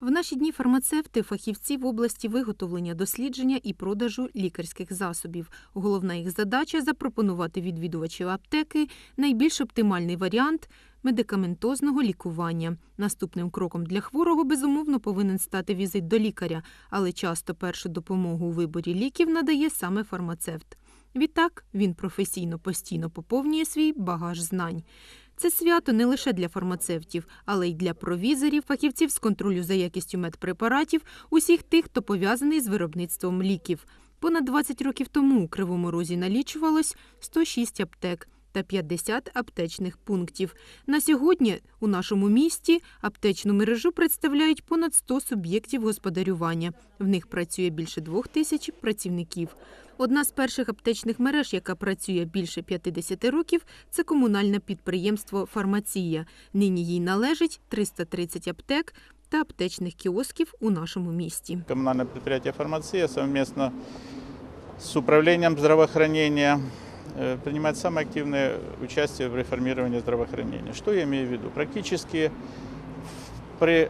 В наші дні фармацевти фахівці в області виготовлення, дослідження і продажу лікарських засобів. Головна їх задача запропонувати відвідувачів аптеки найбільш оптимальний варіант медикаментозного лікування. Наступним кроком для хворого безумовно повинен стати візит до лікаря, але часто першу допомогу у виборі ліків надає саме фармацевт. Відтак він професійно постійно поповнює свій багаж знань. Це свято не лише для фармацевтів, але й для провізорів, фахівців з контролю за якістю медпрепаратів, усіх тих, хто пов'язаний з виробництвом ліків. Понад 20 років тому у Кривому Розі налічувалось 106 аптек та 50 аптечних пунктів. На сьогодні у нашому місті аптечну мережу представляють понад 100 суб'єктів господарювання. В них працює більше двох тисяч працівників. Одна з перших аптечних мереж, яка працює більше 50 років, це комунальне підприємство «Фармація». Нині їй належить 330 аптек та аптечних кіосків у нашому місті. Коммунальное предприятие «Фармация» совместно с управлением здравоохранения э, принимает самое активное участие в реформировании здравоохранения. Что я имею в виду? Практически при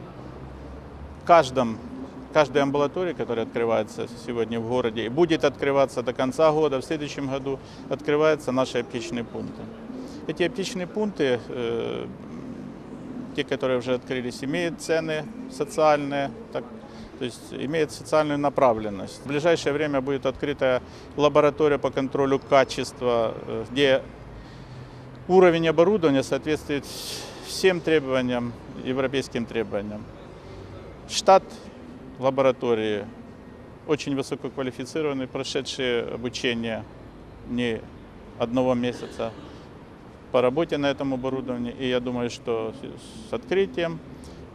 каждом, каждой амбулатории, которая открывается сегодня в городе и будет открываться до конца года, в следующем году открываются наши аптечные пункты. Эти аптечные пункты, э, те, которые уже открылись, имеют цены социальные, так, то есть имеет социальную направленность. В ближайшее время будет открыта лаборатория по контролю качества, э, где уровень оборудования соответствует всем требованиям, европейским требованиям. Штат лаборатории очень высококвалифицированный, прошедшие обучение не одного месяца по работе на этом оборудовании. И я думаю, что с открытием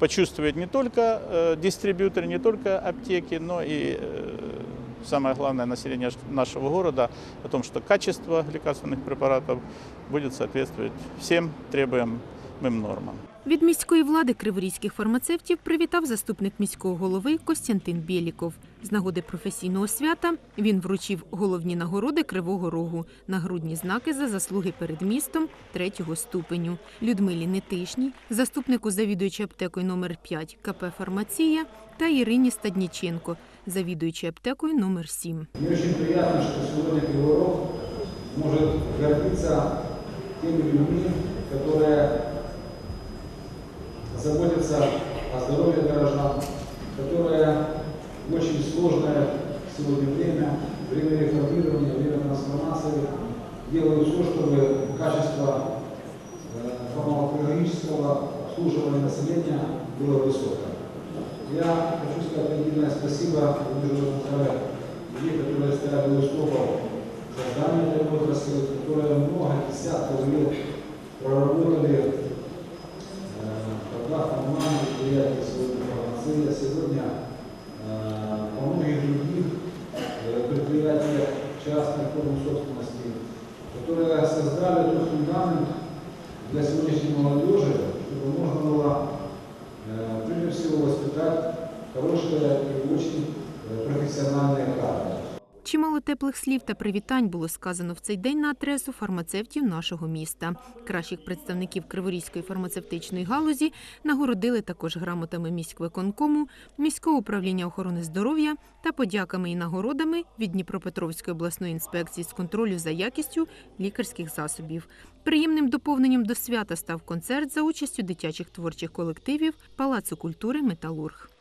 почувствует не только э, дистрибьюторы, не только аптеки, но и э, самое главное население ш- нашего города о том, что качество лекарственных препаратов будет соответствовать всем требуемым нормам. Від міської влади криворізьких фармацевтів привітав заступник міського голови Костянтин Бєліков. З нагоди професійного свята він вручив головні нагороди Кривого Рогу, нагрудні знаки за заслуги перед містом третього ступеню. Людмилі Нетишній, заступнику завідуючої аптекою номер 5 КП «Фармація» та Ірині Стадніченко, завідуючій аптекою номер 7. Мне очень приятно, что сегодня Кривой Рог может гордиться теми людьми, которые заботятся о здоровье горожан, которые в очень сложное сегодня время, время реформирования, время трансформации, делают все, чтобы качество э, фармакологического обслуживания населения было высокое. Я хочу сказать отдельное спасибо Михайловичу, людей, которые стояли у истоков создания этой отрасли, которые много десятков лет проработали сегодня фармация, сегодня э, во многих других э, предприятиях частной формы собственности, которые создали тот фундамент для сегодняшней молодежи, чтобы можно было э, прежде всего воспитать хорошие и очень э, профессиональные кадры. Чимало теплих слів та привітань було сказано в цей день на адресу фармацевтів нашого міста. Кращих представників Криворізької фармацевтичної галузі нагородили також грамотами міськвиконкому, міського управління охорони здоров'я та подяками і нагородами від Дніпропетровської обласної інспекції з контролю за якістю лікарських засобів. Приємним доповненням до свята став концерт за участю дитячих творчих колективів Палацу культури Металург.